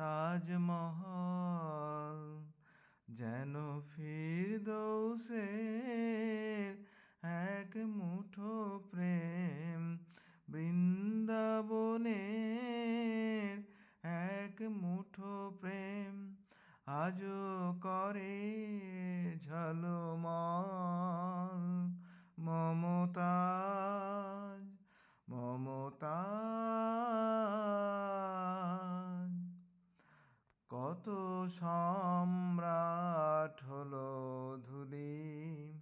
তাজমহল যেন ফির দৌসে এক মুঠো প্রেম বৃন্দাবনের এক মুঠো প্রেম আজও করে ঝলমল। মমতাজ মমতাজ। সম্রাট হলো ধুলি।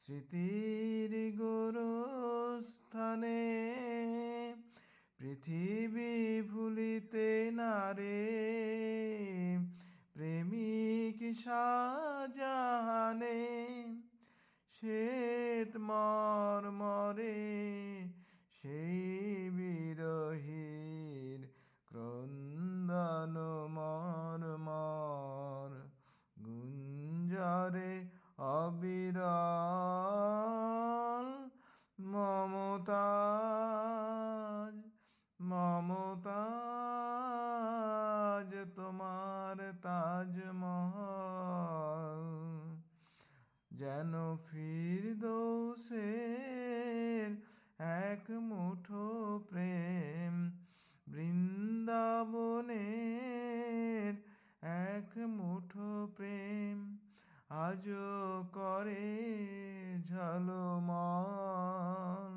স্মৃতির গোরস্থানে পৃথিবী ভুলিতে না রে। প্রেমিক শাহজাহানে শ্বেত মর্মরে সেই ফিরদৌসের এক মুঠো প্রেম, বৃন্দাবনের এক মুঠো প্রেম আজও করে ঝলমল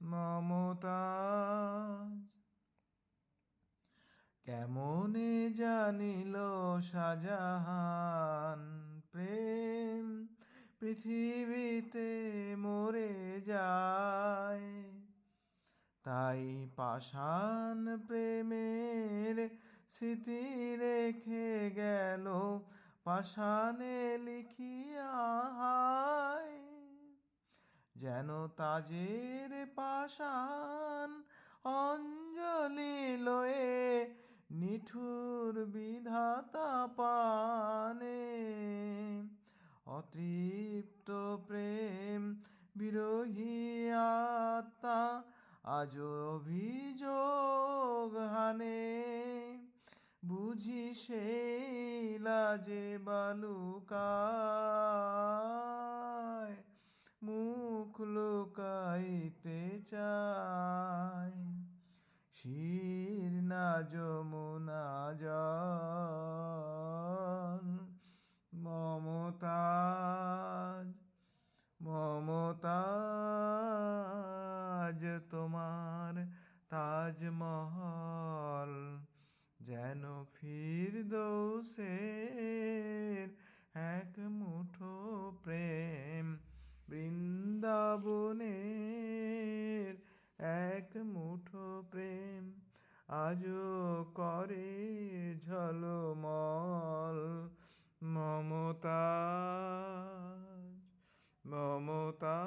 মমতাজ। কেমনে জানিল শাহজাহান প্রেম? পৃথিবীতে মরে যায়। তাই পাষাণ প্রেমের স্মৃতি রেখে গেল, পাষাণে লিখিয়া হায়। যেন তাজের পাষাণ অঞ্জলি লয়ে নিঠুর বিধাতা পানে। আজ অভিযোগ হানে বুঝি সেই লাজে বালুকা মুখ লুকাইতে চায় শির না যমুনা যেন ফিরদৌসের এক মুঠো প্রেম বৃন্দাবনের এক মুঠো প্রেম আজও করে ঝলমল মমতা মমতা